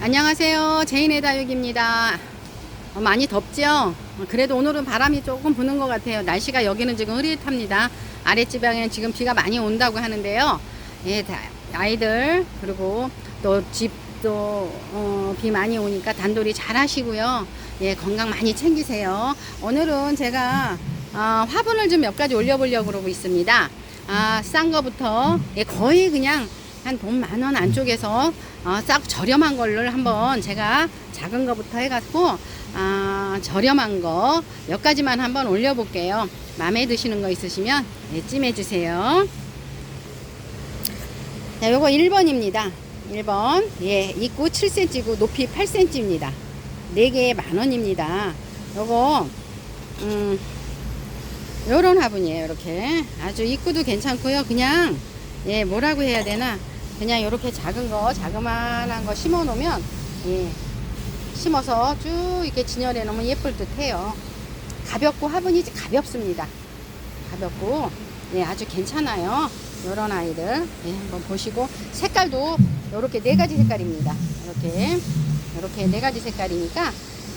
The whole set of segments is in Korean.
안녕하세요. 제인의 다육입니다. 어, 많이 덥죠? 어, 그래도 오늘은 바람이 조금 부는 것 같아요. 날씨가 여기는 지금 흐릿합니다. 아랫지방에는 지금 비가 많이 온다고 하는데요. 예, 다- 아이들, 그리고 또 집도, 어, 비 많이 오니까 단돌이 잘 하시고요. 예, 건강 많이 챙기세요. 오늘은 제가, 어, 화분을 좀 몇 가지 올려보려고 그러고 있습니다. 아, 싼 거부터, 예, 거의 그냥 한 돈 만 원 안쪽에서 어, 싹 저렴한 걸로 한번 제가 작은 거부터 해갖고 아, 저렴한 거 몇 가지만 한번 올려볼게요. 마음에 드시는 거 있으시면 예, 찜해주세요. 자, 요거 1번입니다. 1번. 예, 입구 7cm고 높이 8cm입니다. 4개에 만 원입니다. 요거, 음, 요런 화분이에요. 이렇게. 아주 입구도 괜찮고요. 그냥, 예, 뭐라고 해야 되나. 그냥 이렇게 작은 거, 자그마한 거 심어 놓으면, 예, 심어서 쭉 이렇게 진열해 놓으면 예쁠 듯 해요. 가볍고 화분이 가볍습니다. 가볍고, 예, 아주 괜찮아요. 요런 아이들. 예, 한번 보시고, 색깔도 요렇게 네 가지 색깔입니다. 이렇게, 요렇게 네 가지 색깔이니까,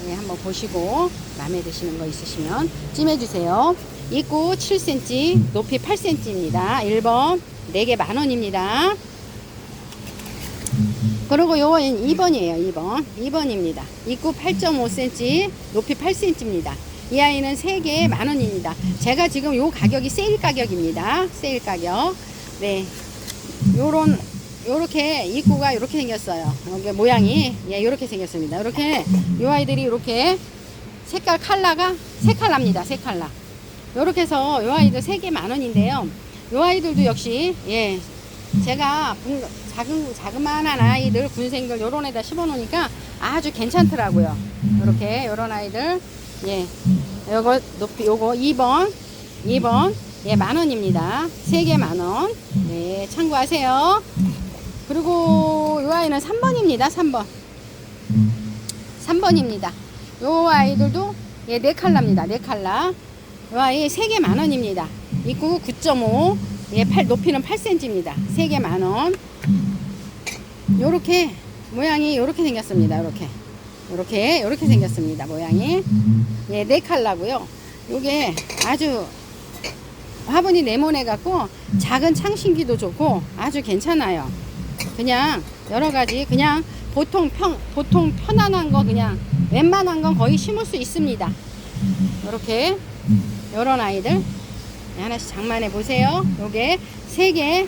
예, 한번 보시고, 마음에 드시는 거 있으시면 찜해주세요. 입구 7cm, 높이 8cm입니다. 1번, 4개 만원입니다. 그리고 요건 2번이에요. 2번. 2번입니다. 입구 8.5cm, 높이 8cm입니다. 이 아이는 3개에 만원입니다. 제가 지금 요 가격이 세일 가격입니다. 세일 가격. 네. 요런, 요렇게 입구가 요렇게 생겼어요. 여기 모양이, 예, 요렇게 생겼습니다. 요렇게, 요 아이들이 요렇게 색깔 컬러가 세 컬러입니다. 세 컬러. 요렇게 해서 요 아이들 3개 만원인데요. 요 아이들도 역시, 예, 제가 분- 작은 자그마한 아이들 군생들 요런 애다 심어 놓으니까 아주 괜찮더라고요. 요렇게 요런 아이들 예. 요거 높이 요거 2번 2번 예, 만 원입니다. 3개 만 원. 네, 참고하세요. 그리고 요 아이는 3번입니다. 3번. 3번입니다. 요 아이들도 예, 네 컬러입니다. 네 컬러. 요 아이 3개 만 원입니다. 입구 9.5. 예, 팔 높이는 8cm입니다. 3개 만 원. 요렇게 모양이 요렇게 생겼습니다. 요렇게. 요렇게 요렇게 생겼습니다. 모양이. 예, 네 컬러고요. 요게 아주 화분이 네모네 갖고 작은 창신기도 좋고 아주 괜찮아요. 그냥 여러 가지 그냥 보통 평 보통 편안한 거 그냥 웬만한 건 거의 심을 수 있습니다. 요렇게 요런 아이들 네, 하나씩 장만해 보세요. 요게 세 개,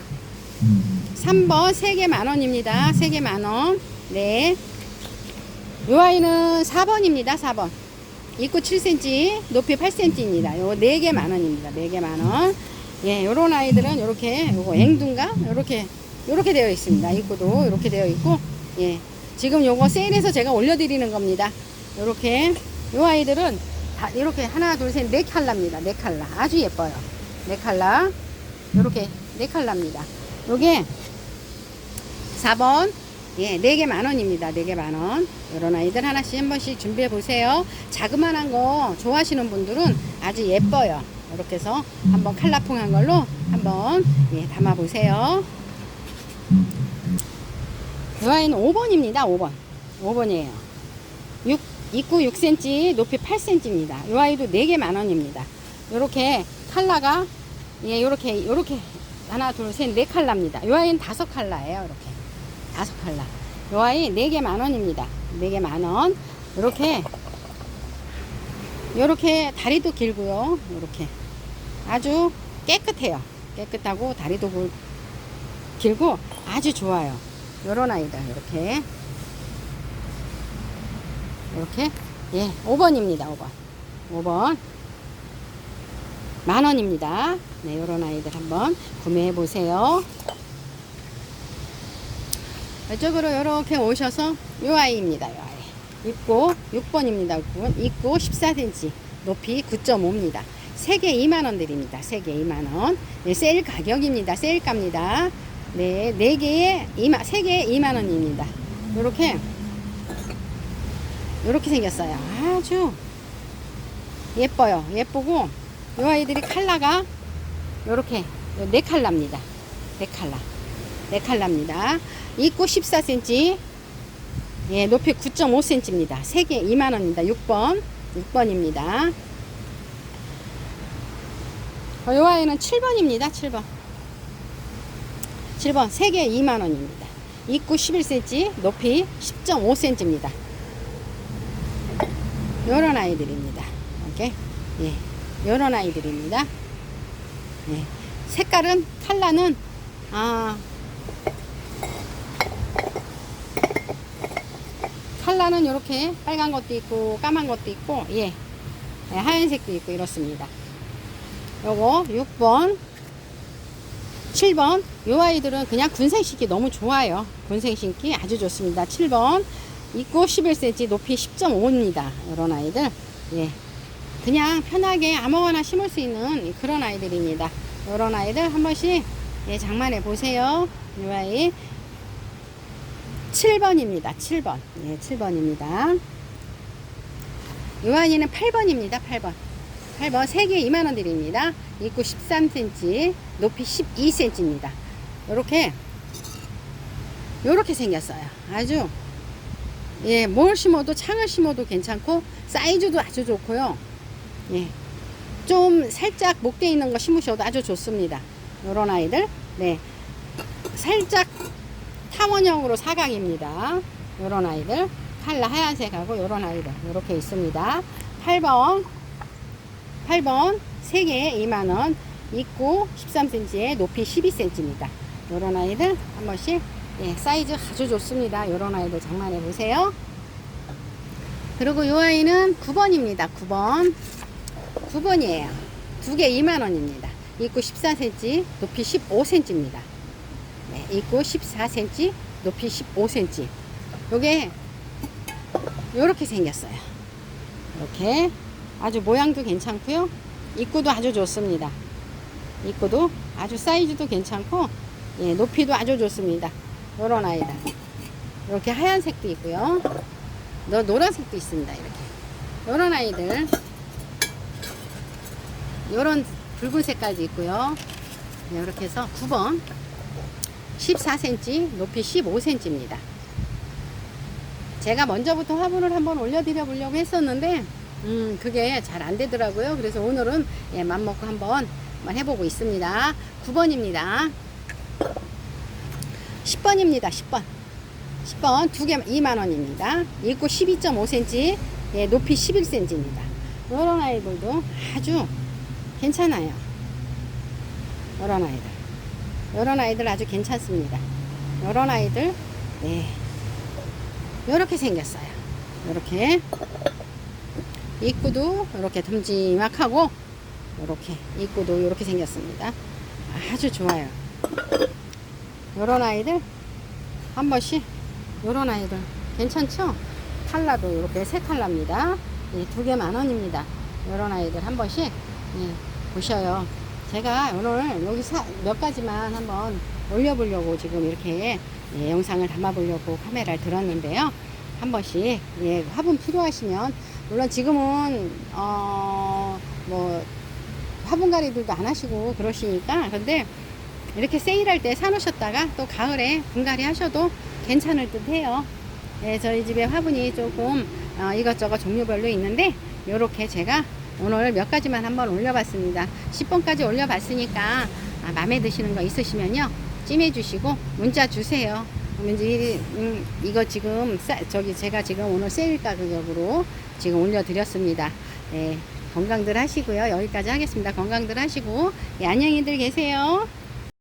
3번 세개만 원입니다. 세개만 원. 네. 요 아이는 4번입니다. 4번. 입구 7cm, 높이 8cm입니다. 요거 4개 만 원입니다. 4개 만 원. 예, 요런 아이들은 요렇게 요거 앵두인가? 요렇게 요렇게 되어 있습니다. 입구도 요렇게 되어 있고 예. 지금 요거 세일해서 제가 올려 드리는 겁니다. 요렇게 요 아이들은 다 이렇게 하나 둘 셋네 컬러입니다. 네 컬러. 아주 예뻐요. 네 컬러. 요렇게 네 컬러입니다. 요게 4번 예, 4개 만 원입니다. 4개 만 원. 요런 아이들 하나씩 한 번씩 준비해 보세요. 자그만한 거 좋아하시는 분들은 아주 예뻐요. 이렇게 해서 한번 칼라풍한 걸로 한번 예, 담아 보세요. 이 아이는 5번입니다. 5번. 5번이에요. 6, 입구 6cm, 높이 8cm입니다. 이 아이도 4개 만 원입니다. 요렇게 칼라가 예, 요렇게 요렇게 하나, 둘, 셋, 네 칼라입니다. 이 아이는 다섯 칼라예요. 이렇게. 다섯 칼라. 요 아이 네 개 만 원입니다. 네 개 만 원. 요렇게 요렇게 다리도 길고요. 요렇게 아주 깨끗해요. 깨끗하고 다리도 굵- 길고 아주 좋아요. 요런 아이들 이렇게 이렇게 예 5번입니다. 5번 5번 만 원입니다. 네 요런 아이들 한번 구매해 보세요. 이쪽으로 이렇게 오셔서 요 아이입니다. 요 아이. 입고 6번입니다. 입고 14cm, 높이 9.5입니다. 3개 2만원 드립니다. 3개 2만원. 네, 세일 가격입니다. 세일가입니다. 네, 4개에 2만, 3개에 2만원입니다. 요렇게, 요렇게 생겼어요. 아주 예뻐요. 예쁘고, 요 아이들이 칼라가 요렇게, 네 칼라입니다. 네 칼라. 네 칼라입니다. 입구 14cm, 예, 높이 9.5cm입니다. 3개 2만원입니다. 6번. 6번입니다. 어, 요 아이는 7번입니다. 7번. 7번. 3개 2만원입니다. 입구 11cm, 높이 10.5cm입니다. 요런 아이들입니다. 오케이. 예. 요런 아이들입니다. 예. 색깔은, 컬러는, 아, 컬러는 이렇게 빨간 것도 있고 까만 것도 있고 예, 예, 하얀색도 있고 이렇습니다. 요거 6번 7번 요 아이들은 그냥 군생 신기 너무 좋아요. 군생 신기 아주 좋습니다. 7번 입고 11cm 높이 10.5입니다. 이런 아이들 예 그냥 편하게 아무거나 심을 수 있는 그런 아이들입니다. 이런 아이들 한 번씩 예, 장만해 보세요. 이 아이 7번입니다. 7번. 예, 7번입니다. 요한이는 8번입니다. 8번. 8번 3개 2만원 드립니다. 입구 13cm, 높이 12cm입니다. 요렇게, 요렇게 생겼어요. 아주, 예, 뭘 심어도 창을 심어도 괜찮고, 사이즈도 아주 좋고요. 예, 좀 살짝 목대 있는 거 심으셔도 아주 좋습니다. 요런 아이들. 네. 살짝 타원형으로 사각입니다. 요런 아이들. 칼라 하얀색하고 요런 아이들. 이렇게 있습니다. 8번. 8번. 3개 2만원. 입구 13cm에 높이 12cm입니다. 요런 아이들 한 번씩 예, 사이즈 아주 좋습니다. 요런 아이들 장만해 보세요. 그리고 요 아이는 9번입니다. 9번. 9번이에요. 두 개 2만원입니다. 입구 14cm, 높이 15cm입니다. 네, 입구 14cm, 높이 15cm. 요게 요렇게 생겼어요. 이렇게 아주 모양도 괜찮고요. 입구도 아주 좋습니다. 입구도 아주 사이즈도 괜찮고 예, 높이도 아주 좋습니다. 요런 아이들. 이렇게 하얀색도 있고요. 너 노란색도 있습니다. 이렇게. 요런 아이들. 요런 붉은 색깔도 있고요. 네, 이렇게 해서 9번 14cm, 높이 15cm입니다. 제가 먼저부터 화분을 한번 올려드려 보려고 했었는데, 음, 그게 잘 안 되더라고요. 그래서 오늘은 예, 맘먹고 한번, 해보고 있습니다. 9번입니다. 10번입니다. 10번. 10번 두 개 2만원입니다. 입구 12.5cm, 예, 높이 11cm입니다. 이런 아이들도 아주 괜찮아요. 이런 아이들. 이런 아이들 아주 괜찮습니다. 이런 아이들, 네. 이렇게 생겼어요. 이렇게. 입구도 이렇게 듬지막하고, 이렇게. 입구도 이렇게 생겼습니다. 아주 좋아요. 이런 아이들, 한 번씩, 이런 아이들. 괜찮죠? 칼라도 이렇게 세 칼라입니다. 예, 두개 만 원입니다. 이런 아이들 한 번씩, 예, 보셔요. 제가 오늘 여기 사, 몇 가지만 한번 올려보려고 지금 이렇게 예, 영상을 담아보려고 카메라를 들었는데요. 한 번씩 예, 화분 필요하시면 물론 지금은 어 뭐 화분가리들도 안 하시고 그러시니까 근데 이렇게 세일할 때 사놓으셨다가 또 가을에 분갈이 하셔도 괜찮을 듯 해요. 예, 저희 집에 화분이 조금 어, 이것저것 종류별로 있는데 이렇게 제가 오늘 몇 가지만 한번 올려봤습니다. 10번까지 올려봤으니까 아, 마음에 드시는 거 있으시면요 찜해 주시고 문자 주세요. 이제 음, 이거 지금 싸, 저기 제가 지금 오늘 세일 가격으로 지금 올려드렸습니다. 네, 건강들 하시고요. 여기까지 하겠습니다. 건강들 하시고 예, 안녕히들 계세요.